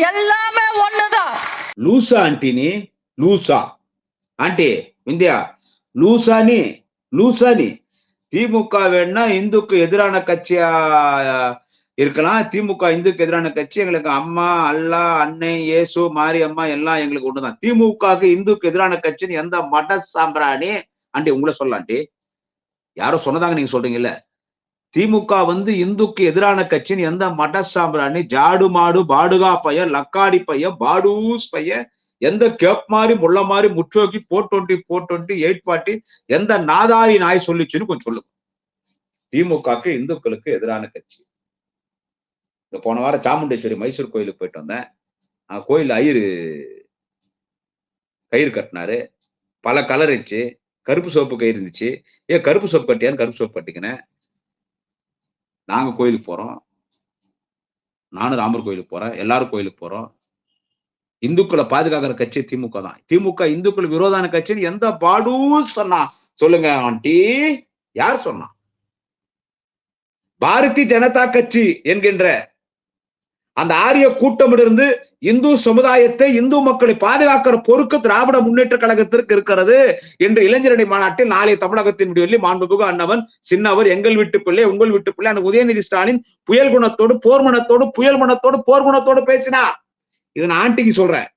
எல்லாமே ஒண்ணுதான். லூசா ஆண்டினி லூசா. ஆண்டி இந்தியா லூசா நீ லூசா நீ. திமுக வேணா இந்துக்கு எதிரான கட்சியா இருக்கலாம். திமுக இந்துக்கு எதிரான கட்சி எங்களுக்கு அம்மா அல்லா அன்னை இயேசு மாரியம்மா எல்லாம் எங்களுக்கு ஒண்ணுதான். திமுகவுக்கு இந்துக்கு எதிரான கட்சின்னு எந்த மட சாம்பிராணி? ஆண்டி உங்களை சொல்லலாம் ஆண்டி. யாரோ சொன்னதாங்க நீங்க சொல்றீங்கல்ல? திமுக வந்து இந்துக்கு எதிரான கட்சின்னு எந்த மட சாம்பிராணி ஜாடு மாடு பாடுகா பையன் லக்காடி பையன் பாடூஸ் பையன் எந்த கேப் மாதிரி முள்ள மாதிரி முற்றோக்கி four twenty four twenty eight party எந்த நாதாரி நாய் சொல்லிச்சுன்னு கொஞ்சம் சொல்லுங்க. திமுகக்கு இந்துக்களுக்கு எதிரான கட்சி. இந்த போன வாரம் சாமுண்டேஸ்வரி மைசூர் கோயிலுக்கு போயிட்டு வந்தேன். அங்க கோயில் ஐயரு கயிறு கட்டினாரு. பல கலர் இருந்துச்சு. கருப்பு சோப்பு கயிறு இருந்துச்சு. ஏன் கருப்பு சோப்பு கட்டியான்னு கருப்பு சோப்பு கட்டிக்கினேன். நாங்க கோயிலுக்கு போறோம். நானும் ராமர் கோயிலுக்கு போறேன். எல்லாரும் கோயிலுக்கு போறோம். இந்துக்களை பாதுகாக்கிற கட்சி திமுக தான். திமுக இந்துக்கள் விரோதான கட்சின்னு எந்த பாடும் சொன்னா? சொல்லுங்க ஆண்டி. யார் சொன்னா? பாரதிய ஜனதா கட்சி என்கின்ற அந்த ஆரிய கூட்டமிலிருந்து இந்து சமுதாயத்தை இந்து மக்களை பாதுகாக்கிற பொறுக்கு திராவிட முன்னேற்ற கழகத்திற்கு இருக்கிறது என்று இளைஞரணி மாநாட்டில் நாளை தமிழகத்தின் முடிவில் மாண்புமிகு அண்ணவன் சின்னவர் எங்கள் வீட்டு பிள்ளை உங்கள் வீட்டு பிள்ளை அந்த உதயநிதி ஸ்டாலின் புயல் குணத்தோடு போர் புயல் மனத்தோடு போர் குணத்தோடு பேசினா இது நான் ஆண்டிக்கு சொல்றேன்.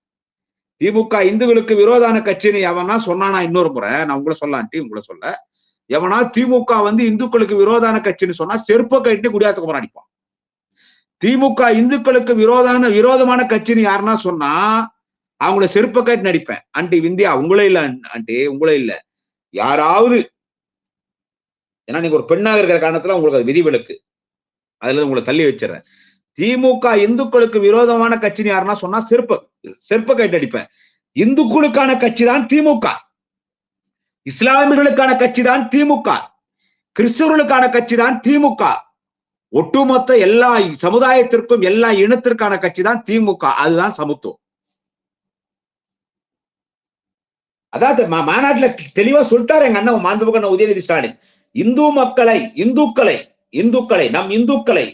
திமுக இந்துக்களுக்கு விரோதான கட்சின்னு எவனா சொன்னானா இன்னொரு முறை. நான் உங்களை சொல்ல ஆண்டி உங்களை சொல்ல. எவனா திமுக வந்து இந்துக்களுக்கு விரோதான கட்சின்னு சொன்னா செருப்ப கட்டி குடியாத்துக்கு குமரன் அடிப்பான். திமுக இந்துக்களுக்கு விரோதான விரோதமான கட்சின்னு யாருன்னா சொன்னா அவங்கள செருப்ப கட்டி நடிப்பேன். ஆண்டி விந்தியா உங்களே இல்ல ஆண்டி உங்களே இல்ல. யாராவது ஏன்னா நீங்க ஒரு பெண்ணாக இருக்கிற காரணத்துல உங்களுக்கு அது விதிவிலக்கு. அதுல உங்களை தள்ளி வச்சிடறேன். திமுக இந்துக்களுக்கு விரோதமான கட்சின்னு யாருன்னா சொன்னா செருப்ப செருப்ப கட்டி அடிப்பேன் இந்துக்களுக்கான கட்சி தான் திமுக. இஸ்லாமியர்களுக்கான கட்சி தான் திமுக. கிறிஸ்தவர்களுக்கான கட்சி தான் திமுக. ஒட்டுமொத்த எல்லா சமுதாயத்திற்கும் எல்லா இனத்திற்கான கட்சி தான் திமுக. அதுதான் சமத்துவம். அதாவது மாநாட்டுல தெளிவா சொல்லிட்டாரு எங்க அண்ணன் மாண்புகண்ண உதயநிதி ஸ்டாலின். இந்து மக்களை இந்துக்களை இந்துக்களை நம் இந்துக்களை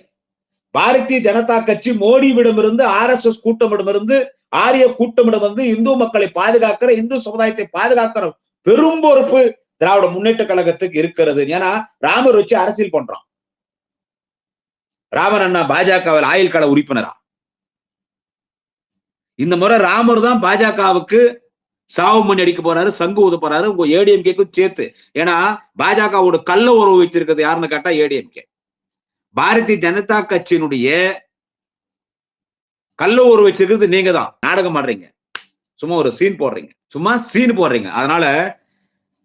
பாரதிய ஜனதா கட்சி மோடியிடமிருந்து ஆர் எஸ் எஸ் கூட்டமிடமிருந்து ஆரிய கூட்டமிடமிருந்து இந்து மக்களை பாதுகாக்கிற இந்து சமுதாயத்தை பாதுகாக்கிற பெரும் பொறுப்பு திராவிட முன்னேற்ற கழகத்துக்கு இருக்கிறது ஏன்னா ராமர் வச்சு அரசியல் பண்றான். ராமர் அண்ணா பாஜகவில் ஆயுள் கால உறுப்பினரா? இந்த முறை ராமர் தான் பாஜகவுக்கு சாவு மணி அடிக்க போறாரு சங்கு ஊத போறாரு உங்க ஏடிஎம்கேக்கும் சேர்த்து. ஏன்னா பாஜகவோட கள்ள உறவு வச்சிருக்கிறது யாருன்னு கேட்டா ஏடிஎம்கே. பாரதிய ஜனதா கட்சியினுடைய கள்ள உறவு வச்சிருக்கிறது நீங்க தான் நாடகம் ஆடுறீங்க. சும்மா ஒரு சீன் போடுறீங்க. சும்மா சீன் போடுறீங்க. அதனால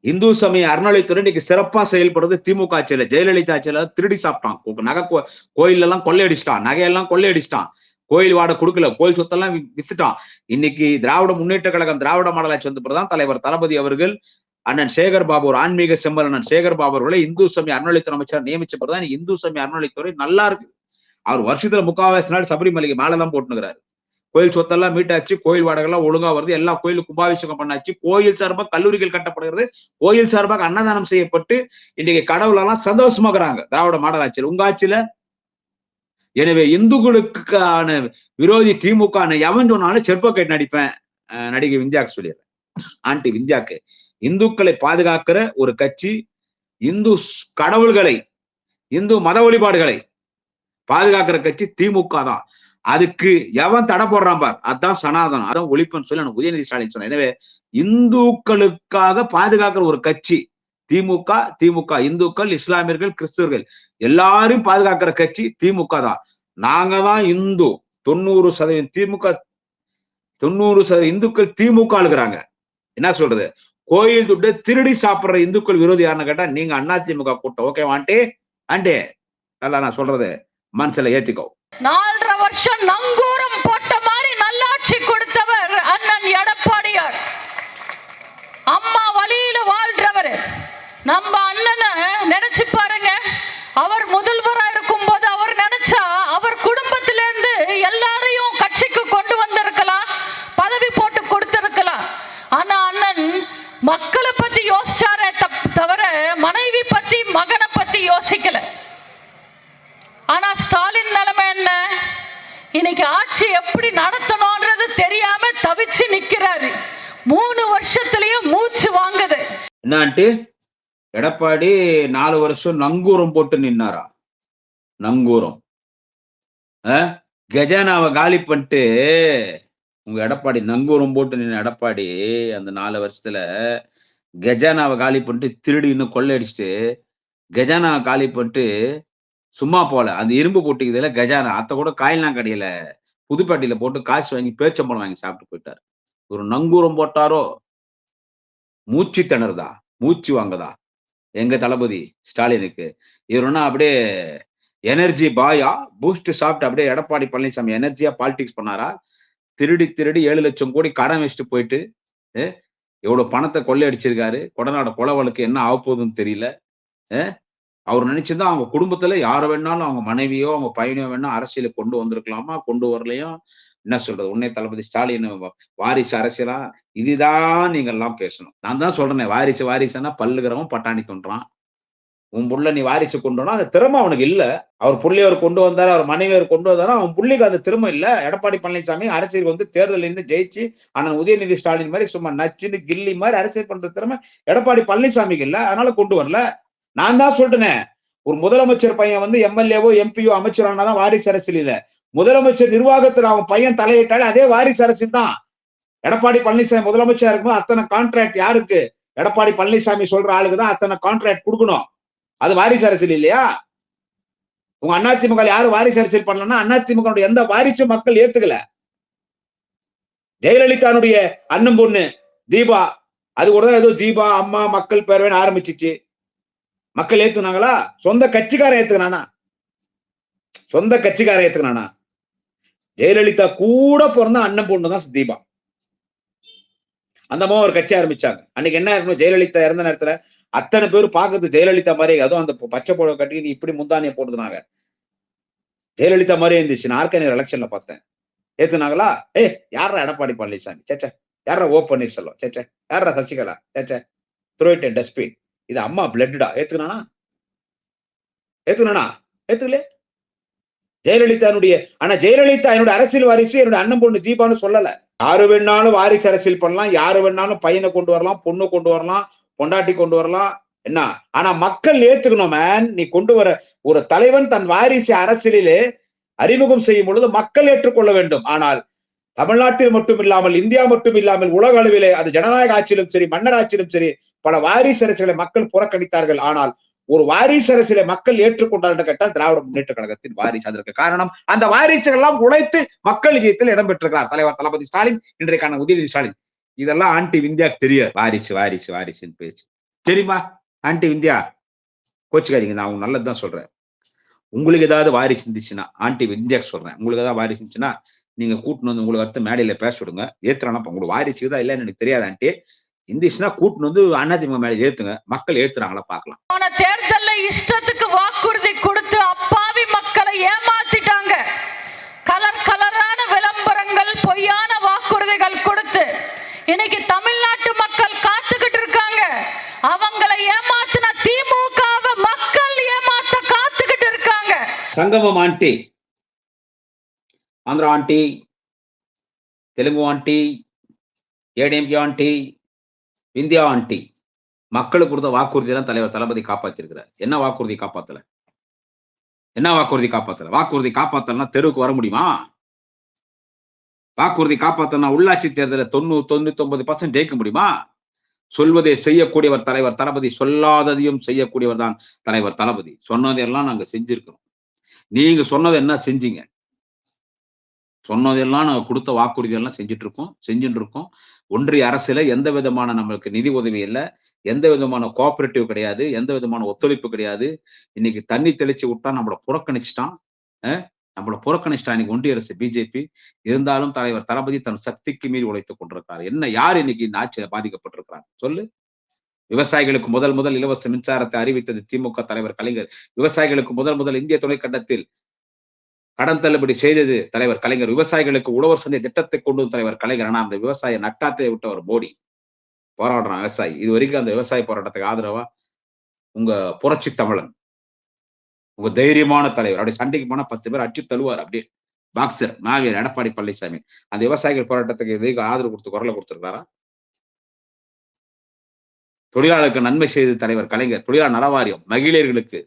இந்து சமய அறநிலைத்துறை இன்னைக்கு சிறப்பா செயல்படுறது திமுக ஆட்சியில ஜெயலலிதா ஆட்சியில திருடி சாப்பிட்டான். நகை கோ- கோயில்ல எல்லாம் கொள்ளையடிச்சிட்டான். நகையெல்லாம் கொள்ளையடிச்சிட்டான். கோயில் வாடகை கொடுக்கல. கோயில் சொத்தெல்லாம் வித்துட்டான். இன்னைக்கு திராவிட முன்னேற்ற கழகம் திராவிட மாடல் ஆட்சி வந்த பிறகுதான் தலைவர் தளபதி அவர்கள் அண்ணன் சேகர் பாபு ஒரு ஆன்மீக செம்பல் அண்ணன் சேகர் பாபு அவர்களை இந்து சமய அறநிலைத்துறை அமைச்சர் நியமிச்ச பிறதான் இந்து சமய அறநிலைத்துறை நல்லா இருக்கு அவர் வருஷத்துல முக்காவாசி நாள் சபரிமலைக்கு மேலதான் போட்டுனுக்கிறாரு. கோயில் சொத்தெல்லாம் மீட்டாச்சு கோயில் வாடகை எல்லாம் ஒழுங்கா வருது எல்லா கோயிலும் கும்பாபிஷேகம் பண்ணாச்சு கோயில் சார்பாக கல்லூரிகள் கட்டப்படுகிறது கோயில் சார்பாக அன்னதானம் செய்யப்பட்டு இன்னைக்கு கடவுள் எல்லாம் சந்தோஷமாக்குறாங்க திராவிட மாடல் ஆட்சியில் உங்க ஆட்சியில? எனவே இந்துக்களுக்கான விரோதி திமுக எவன் சொன்னாலும் செருப்பக்கேட் நடிப்பேன். நடிகை விந்தியாக்கு சொல்லிடுறேன். ஆண்டி விந்தியாக்கு இந்துக்களை பாதுகாக்கிற ஒரு கட்சி இந்து கடவுள்களை இந்து மத வழிபாடுகளை பாதுகாக்கிற கட்சி திமுக தான். அதுக்கு எவன் தடை போடுறான் பார்? அதான் சனாதனம். அதான் ஒழிப்புன்னு சொல்லி எனக்கு உதயநிதி ஸ்டாலின் சொன்னேன். எனவே இந்துக்களுக்காக பாதுகாக்கிற ஒரு கட்சி திமுக திமுக இந்துக்கள் இஸ்லாமியர்கள் கிறிஸ்தவர்கள் எல்லாரும் பாதுகாக்கிற கட்சி திமுக தான். நாங்க தான் இந்து. தொண்ணூறு சதவீதம் திமுக தொண்ணூறு சதவீதம் இந்துக்கள் திமுக ஆளுகிறாங்க. என்ன சொல்றது? கோயில் துட்டு திருடி சாப்பிடுற இந்துக்கள் விரோதி யாருன்னு கேட்டா நீங்க அதிமுக கூட்டம். ஓகே வாண்டே ஆண்டே நல்லா நான் சொல்றது மனசுல ஏத்திக்கோ. நாலரை வருஷம் நங்கூரம் போட்ட மாதிரி நல்லாட்சி கொடுத்தவர் அண்ணன் எடப்பாடியார். அம்மா வழியில வாழ்றவர். நம்ம அண்ணனை நினைச்சு பாருங்க அவர் முதல் இருக்கும் போது அவர் நினைச்சா அவர் குடும்பத்திலிருந்து எல்லாரையும் கட்சிக்கு கொண்டு வந்திருக்கலாம் பதவி போட்டு கொடுத்திருக்கலாம் ஆனா அண்ணன் மக்களை பத்தி யோசிச்சாரே தப்- தவிர மனைவி பத்தி மகனை பத்தி யோசிக்கல ஆனா ஸ்டாலின் நிலைமை என்ன இன்னைக்கு ஆட்சி எப்படி நடத்தணும்ன்றது தெரியாம தவிச்சு நிக்கிறாரு. மூணு வருஷத்துலயும் மூச்சு வாங்குது. என்னான்ட்டு? எடப்பாடி நாலு வருஷம் நங்கூரம் போட்டு நின்னாரா நங்கூரம். கஜானாவை காலி பண்ணிட்டு உங்க எடப்பாடி நங்கூரம் போட்டு நின்ன எடப்பாடி அந்த நாலு வருஷத்துல கஜானாவை காலி பண்ணிட்டு திருடின்னு கொள்ளையடிச்சிட்டு கஜானாவை காலி பண்ணிட்டு சும்மா போல. அந்த இரும்பு போட்டுக்குதுல கஜானா. அத்தை கூட காயெல்லாம் கடையில புதுப்பேட்டையில போட்டு காசு வாங்கி பேச்சம்பழம் வாங்கி சாப்பிட்டு போயிட்டார். ஒரு நங்கூரம் போட்டாரோ? மூச்சு திணறுதா? மூச்சு வாங்குதா? எங்க தளபதி ஸ்டாலினுக்கு. இவருன்னா அப்படியே எனர்ஜி பாயா பூஸ்ட் சாப்பிட்டு அப்படியே எடப்பாடி பழனிசாமி எனர்ஜியா பாலிடிக்ஸ் பண்ணாரா? திருடி திருடி ஏழு லட்சம் கோடி கடன் வச்சுட்டு போயிட்டு எவ்வளவு பணத்தை கொள்ளையடிச்சிருக்காரு. கொடநாட கொலவலுக்கு என்ன ஆக போகுதுன்னு தெரியல. அவர் நினைச்சிருந்தா அவங்க குடும்பத்துல யார வேணாலும் அவங்க மனைவியோ அவங்க பையனையோ வேணா அரசியலுக்கு கொண்டு வந்திருக்கலாமா கொண்டு வரலையும் என்ன சொல்றது? உன்னை தளபதி ஸ்டாலின் வாரிசு அரசியலா? இதுதான் நீங்க எல்லாம் பேசணும். நான் தான் சொல்றேனே வாரிசு வாரிசுன்னா பல்லுகிறவன் பட்டாணி தோன்றான் உன் புள்ள நீ வாரிசு கொண்டு வந்தா அந்த திறமை அவனுக்கு இல்ல. அவர் புள்ளியவர் கொண்டு வந்தாரு அவர் மனைவியர் கொண்டு வந்தாரு அவன் புள்ளிக்கு அந்த திறமை இல்ல. எடப்பாடி பழனிசாமி அரசியல் வந்து தேர்தல் நின்று ஜெயிச்சு ஆனால் உதயநிதி ஸ்டாலின் மாதிரி சும்மா நச்சுன்னு கில்லி மாதிரி அரசியல் பண்ற திறமை எடப்பாடி பழனிசாமிக்கு இல்ல. அதனால கொண்டு வரல. நான் தான் சொல்றேனே. ஒரு முதலமைச்சர் பையன் வந்து எம்எல்ஏவோ எம்பியோ அமைச்சரானாதான் வாரிசு அரசியல் இல்ல. முதலமைச்சர் நிர்வாகத்துல அவன் பையன் தலையிட்டாலே அதே வாரிசு அரசியல் தான். எடப்பாடி பழனிசாமி முதலமைச்சர் இருக்கும் அத்தனை கான்ட்ராக்ட் யாருக்கு? எடப்பாடி பழனிசாமி சொல்ற ஆளுக்கு தான் அத்தனை கான்ட்ராக்ட் கொடுக்கணும். அது வாரிசு அரசியல் இல்லையா? உங்க அதிமுக யாரு வாரிசு அரசியல் பண்ணலன்னா அதிமுக எந்த வாரிசும் மக்கள் ஏத்துக்கல. ஜெயலலிதானுடைய அண்ணன் பொண்ணு தீபா. அது கூட தான் ஏதோ தீபா அம்மா மக்கள் பேரவேன்னு ஆரம்பிச்சிச்சு. மக்கள் ஏத்துனாங்களா சொந்த கட்சிக்காரன் ஏத்துக்கினானா? சொந்த கட்சிக்காரன் ஏத்துக்கினானா? ஜெயலலிதா கூட பிறந்த அண்ணன் பொண்ணு தான் தீபா அந்த அம்மா ஒரு கட்சி ஆரம்பிச்சாங்க. அன்னைக்கு என்ன இருக்கணும் ஜெயலலிதா இறந்த நேரத்துல அத்தனை பேர் பாக்குறது ஜெயலலிதா மாதிரி அதுவும் அந்த பச்சை புடவை கட்டி நீ இப்படி முந்தானிய போட்டுனாங்க ஜெயலலிதா மாதிரி இருந்துச்சு. நான் ஆர்கனைசர் எலெக்ஷன்ல பார்த்தேன். ஏத்துனாங்களா ஏ யாரா எடப்பாடி பழனிசாமி? சேச்சே யாரா ஓ பன்னீர்செல்வம்? சேச்சே யாரா சசிகலா? சேச்சே இட் டஸ்ட்பின் இது அம்மா பிளட்டா ஏத்துக்கணானா ஏத்துக்கணானா ஏத்துக்கலே ஜெயலலிதானுடைய ஆனா ஜெயலலிதா என்னோட அரசியல் வாரிசு என்னோட அண்ணன் பொண்ணு தீபான்னு சொல்லல. யாரு வேணாலும் வாரிசு அரசியல் பண்ணலாம் யாரு வேணாலும் பையனை கொண்டு வரலாம் பொண்ணு கொண்டு வரலாம் பொண்டாட்டி கொண்டு வரலாம். என்ன? ஆனா மக்கள் ஏத்துக்கணும் மேன் நீ கொண்டு வர ஒரு தலைவன் தன் வாரிசு அரசியலிலே அறிமுகம் செய்யும் பொழுது மக்கள் ஏற்றுக்கொள்ள வேண்டும். ஆனால் தமிழ்நாட்டில் மட்டும் இல்லாமல் இந்தியா மட்டும் இல்லாமல் உலக அளவிலே அது ஜனநாயக ஆட்சியிலும் சரி மன்னர் ஆட்சியிலும் சரி பல வாரிசு அரசுகளை மக்கள் புறக்கணித்தார்கள். ஆனால் ஒரு வாரிசு அரசியலை மக்கள் ஏற்றுக்கொண்டார் என்று கேட்டால் திராவிட முன்னேற்ற கழகத்தின் வாரிசு அதற்கு காரணம். அந்த வாரிசுகள் எல்லாம் உழைத்து மக்கள் விஜயத்தில் இடம்பெற்றிருக்கிறார் தலைவர் தளபதி ஸ்டாலின் இன்றைக்கான உதயநிதி ஸ்டாலின். இதெல்லாம் ஆண்டி விந்தியா தெரியாது வாரிசு வாரிசு வாரிசுன்னு பேசி தெரியுமா? ஆண்டி விந்தியா கோச்சுக்காதீங்க நான் உங்களுக்கு நல்லதுதான் சொல்றேன். உங்களுக்கு ஏதாவது வாரிசு இருந்துச்சுன்னா ஆண்டி விந்தியாக்கு சொல்றேன். உங்களுக்கு ஏதாவது வாரிசு இருந்துச்சுன்னா நீங்க கூட்டுன்னு வந்து உங்களுக்கு அடுத்த மேடையில பேச விடுங்க. ஏத்துறானா உங்களுக்கு வாரிசுக்கு தான் இல்லைன்னு எனக்கு தெரியாது ஆண்டி. இந்துச்சுன்னா கூட்டுன்னு வந்து அதிமுக மேலே ஏத்துங்க. மக்கள் ஏத்துறாங்களா பாக்கலாம் தேர்தல்ல இஷ்டத்துக்கு வாக்குறுதி கொடுத்து அப்பாவி மக்களை ஏமாத்திட்டாங்க. கலர் கலரான விளம்பரங்கள் பொய்யான வாக்குறுதிகள் கொடுத்து இன்னைக்கு தமிழ்நாட்டு மக்கள் காத்துக்கிட்டு இருக்காங்க. அவங்களை ஏமாத்தின திமுக மக்கள் ஏமாத்த காத்துக்கிட்டு இருக்காங்க. சங்கமம் anti. Andhra anti Telugu anti ADMK anti India anti மக்களுக்கு கொடுத்த வாக்குறுதி எல்லாம் தலைவர் தளபதி காப்பாத்திருக்கிறார் என்ன வாக்குறுதி காப்பாத்தல என்ன வாக்குறுதி காப்பாத்தல வாக்குறுதி காப்பாத்தலன்னா தெருவுக்கு வர முடியுமா வாக்குறுதி காப்பாத்தனா உள்ளாட்சி தேர்தலில் தொண்ணூறு தொண்ணூத்தி ஒன்பது பர்சன்ட் ஜெயிக்க முடியுமா சொல்வதை செய்யக்கூடியவர் தலைவர் தளபதி சொல்லாததையும் செய்யக்கூடியவர் தான் தலைவர் தளபதி சொன்னதையெல்லாம் நாங்க செஞ்சிருக்கிறோம் நீங்க சொன்னதை என்ன செஞ்சீங்க சொன்னதெல்லாம் நாங்கள் கொடுத்த வாக்குறுதி எல்லாம் செஞ்சுட்டு இருக்கோம் செஞ்சுட்டு இருக்கோம் ஒன்றிய அரசுல எந்த விதமான நம்மளுக்கு நிதி உதவி இல்லை எந்த விதமான கோஆபரேட்டிவ் கிடையாது எந்த விதமான ஒத்துழைப்பு கிடையாது. இன்னைக்கு தண்ணி தெளிச்சு விட்டா நம்மள புறக்கணிச்சிட்டான் அஹ் நம்மள புறக்கணிச்சிட்டான் இன்னைக்கு ஒன்றிய அரசு பிஜேபி. இருந்தாலும் தலைவர் தளபதி தன் சக்திக்கு மீறி உழைத்துக் கொண்டிருக்காரு என்ன யார் இன்னைக்கு இந்த ஆட்சியில பாதிக்கப்பட்டிருக்கிறாங்க? சொல்லு. விவசாயிகளுக்கு முதல் முதல் இலவச மின்சாரத்தை அறிவித்தது திமுக தலைவர் கலைஞர். விவசாயிகளுக்கு முதல் முதல் இந்திய துணைக்கண்டத்தில் கடன் தள்ளுபடி செய்தது தலைவர் கலைஞர். விவசாயிகளுக்கு உழவர் சந்தை திட்டத்தை கொண்டு வந்த தலைவர் கலைஞர். ஆனா அந்த விவசாய நட்டாத்தை விட்டவர் மோடி போராடுறான் விவசாயி. இது வரைக்கும் அந்த விவசாய போராட்டத்துக்கு ஆதரவா? உங்க புரட்சி தமிழன் உங்க தைரியமான தலைவர். அப்படி சண்டைக்கு போனா பத்து பேர் அச்சு தள்ளுவார் அப்படியே. பாக்ஸர் மாவீரர் எடப்பாடி பழனிசாமி. அந்த விவசாயிகள் போராட்டத்துக்கு எதுக்கு ஆதரவு கொடுத்து குரலை கொடுத்துருக்காரா தொழிலாளருக்கு நன்மை செய்த தலைவர் கலைஞர். தொழிலாளர் நலவாரியம் மகிழர்களுக்கு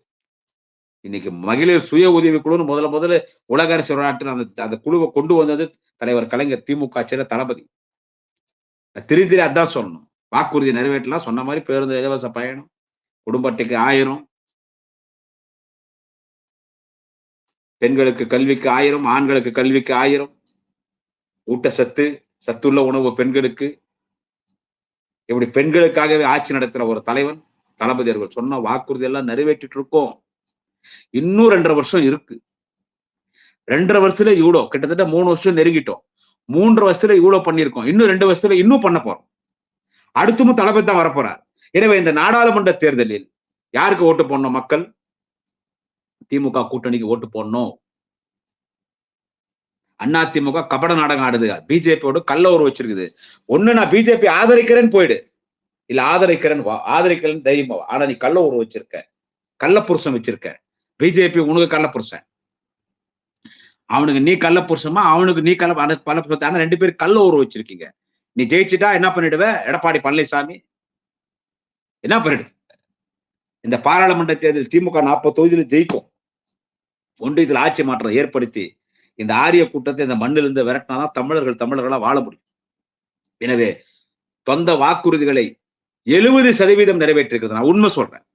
இன்னைக்கு மகளிர் சுய உதவி குழுன்னு முதல்ல முதல்ல உலக அரசு நாட்டில் அந்த அந்த குழுவை கொண்டு வந்தது தலைவர் கலைஞர் திமுக ஆட்சியில தளபதி. திரு திரி அதான் சொல்லணும். வாக்குறுதி நிறைவேற்றலாம் சொன்ன மாதிரி பேருந்து இலவச பயணம் குடும்ப அட்டைக்கு ஆயிரம். பெண்களுக்கு கல்விக்கு ஆயிரம் ஆண்களுக்கு கல்விக்கு ஆயிரம். ஊட்டச்சத்து சத்துள்ள உணவு பெண்களுக்கு. இப்படி பெண்களுக்காகவே ஆட்சி நடத்துகிற ஒரு தலைவன் தளபதி அவர்கள் சொன்ன வாக்குறுதி எல்லாம் நிறைவேற்றிட்டு இருக்கோம். இன்னும் ரெண்டரை வருஷம் இருக்கு. ரெண்டரை வருஷத்துல இவ்வளோ கிட்டத்தட்ட மூணு வருஷம் நெருங்கிட்டோம். மூன்று வருஷத்துல இவ்வளோ பண்ணியிருக்கோம். இன்னும் ரெண்டு வருஷத்துல இன்னும் பண்ண போறோம். அடுத்தும் தளபதி தான் வரப்போறார். எனவே இந்த நாடாளுமன்ற தேர்தலில் யாருக்கு ஓட்டு போடணும் மக்கள்? திமுக கூட்டணிக்கு ஓட்டு போடணும். அண்ணா திமுக கபட நாடகம் ஆடுது. பிஜேபியோட கள்ள உறவு வச்சிருக்குது. ஒண்ணு நான் பிஜேபி ஆதரிக்கிறேன்னு போயிடு. இல்ல ஆதரிக்கிறேன் வா ஆதரிக்கிறேன்னு தைரியமா ஆனா நீ கள்ள உறவு வச்சிருக்க. கள்ள புருஷன் வச்சிருக்க. பிஜேபி உனக்கு கள்ள புருஷன். அவனுக்கு நீ கள்ள புருஷமா அவனுக்கு நீ கள்ள அவனுக்கு கள்ள ஆனா ரெண்டு பேரும் கள்ள உறவு வச்சிருக்கீங்க. நீ ஜெயிச்சிட்டா என்ன பண்ணிடுவ? எடப்பாடி பழனிசாமி. என்ன பண்ணிடு? இந்த பாராளுமன்ற தேர்தல் திமுக நாற்பது தொகுதியில் ஜெயிக்கும். ஒன்றியத்தில் ஆட்சி மாற்றம் ஏற்படுத்தி இந்த ஆரிய கூட்டத்தை இந்த மண்ணிலிருந்து விரட்டினாதான் தமிழர்கள் தமிழர்களா வாழ முடியும். எனவே சொந்த வாக்குறுதிகளை எழுபது சதவீதம் நிறைவேற்றிருக்கிறது. நான் உண்மை சொல்றேன்.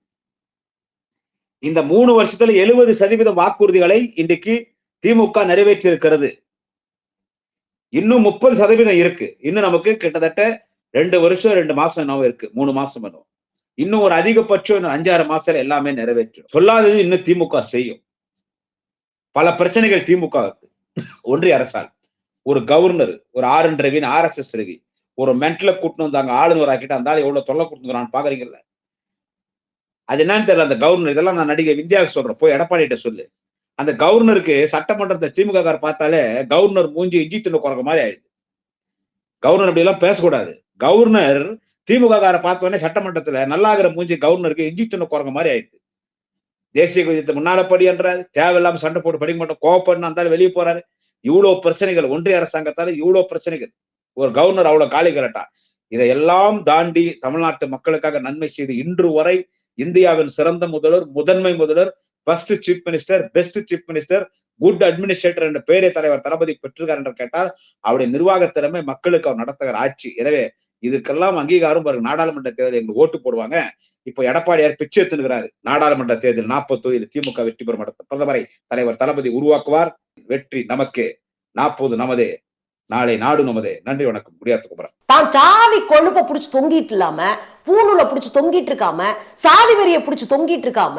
இந்த மூணு வருஷத்துல எழுபது சதவீதம் வாக்குறுதிகளை இன்றைக்கு திமுக நிறைவேற்றி இருக்கிறது இன்னும் முப்பது சதவீதம் இருக்கு. இன்னும் நமக்கு கிட்டத்தட்ட ரெண்டு வருஷம் ரெண்டு மாசம் என்னவோ இருக்கு. மூணு மாசம் என்னவோ. இன்னும் ஒரு அதிகபட்சம் இன்னும் அஞ்சாறு மாசத்துல எல்லாமே நிறைவேற்றும். சொல்லாதது இன்னும் திமுக செய்யும். பல பிரச்சனைகள் திமுக இருக்கு ஒன்றிய அரசால். ஒரு கவர்னர் ஒரு R N Ravi R S S Ravi ஒரு மென்டல கூட்டினு வந்தாங்க ஆளுநர் ஆக்கிட்டு அந்த எவ்வளவு தொல்லை கொடுத்துக்கிறான்னு பாக்குறீங்கல்ல? அது என்னன்னு தெரியல அந்த கவர்னர் இதெல்லாம் நான் நடிகை வித்யாவுக்கு சொல்றேன். போய் எடப்பாடிட்ட சொல்லு. அந்த கவர்னருக்கு சட்டமன்றத்தை திமுக கார் பார்த்தாலே கவர்னர் மூஞ்சி இஞ்சி தின்னு குறைக்க மாதிரி ஆயிடுது. கவர்னர் அப்படி எல்லாம் பேசக்கூடாது. கவர்னர் திமுக காரை பார்த்த உடனே சட்டமன்றத்துல நல்லாகிற மூஞ்சி கவர்னருக்கு இஞ்சி தின்னு குறைக்க மாதிரி ஆயிடுது. தேசிய கவிதத்தை முன்னால படி என்றாரு. தேவையில்லாம சண்டை போட்டு படிக்க மாட்டோம். கோவப்படணும் இருந்தாலும் வெளியே போறாரு. இவ்வளவு பிரச்சனைகள் ஒன்றிய அரசாங்கத்தால இவ்வளவு பிரச்சனைகள். ஒரு கவர்னர் அவ்வளவு காலி கலட்டா. இதையெல்லாம் தாண்டி தமிழ்நாட்டு மக்களுக்காக நன்மை செய்து இன்று வரை இந்தியாவின் சிறந்த முதல்வர் முதன்மை முதல்வர் first chief minister best chief minister good administrator என்ற பெயரை தலைவர் தளபதி பெற்றிருக்கார் என்று கேட்டால் அவருடைய நிர்வாக திறமை மக்களுக்கு அவர் நடத்துகிற ஆட்சி. எனவே இதுக்கெல்லாம் அங்கீகாரம் பாருங்க. நாடாளுமன்ற தேர்தல் எங்களுக்கு ஓட்டு போடுவாங்க. இப்போ எடப்பாடியார் பிச்சை எடுத்துக்கிறாரு நாடாளுமன்ற தேர்தல் நாற்பது தொகுதியில் திமுக வெற்றி பெறும் பிரதமரை தலைவர் தளபதி உருவாக்குவார். வெற்றி நமக்கு. நாற்பது நமதே. நாளை நாடு நமதே. நன்றி வணக்கம். முடியாது குமரன் தான் சாதி கொழுப்ப புடிச்சு தொங்கிட்டு இல்லாம பூணூலை புடிச்சு தொங்கிட்டு இருக்காம சாதி வெறியை புடிச்சு தொங்கிட்டு இருக்காம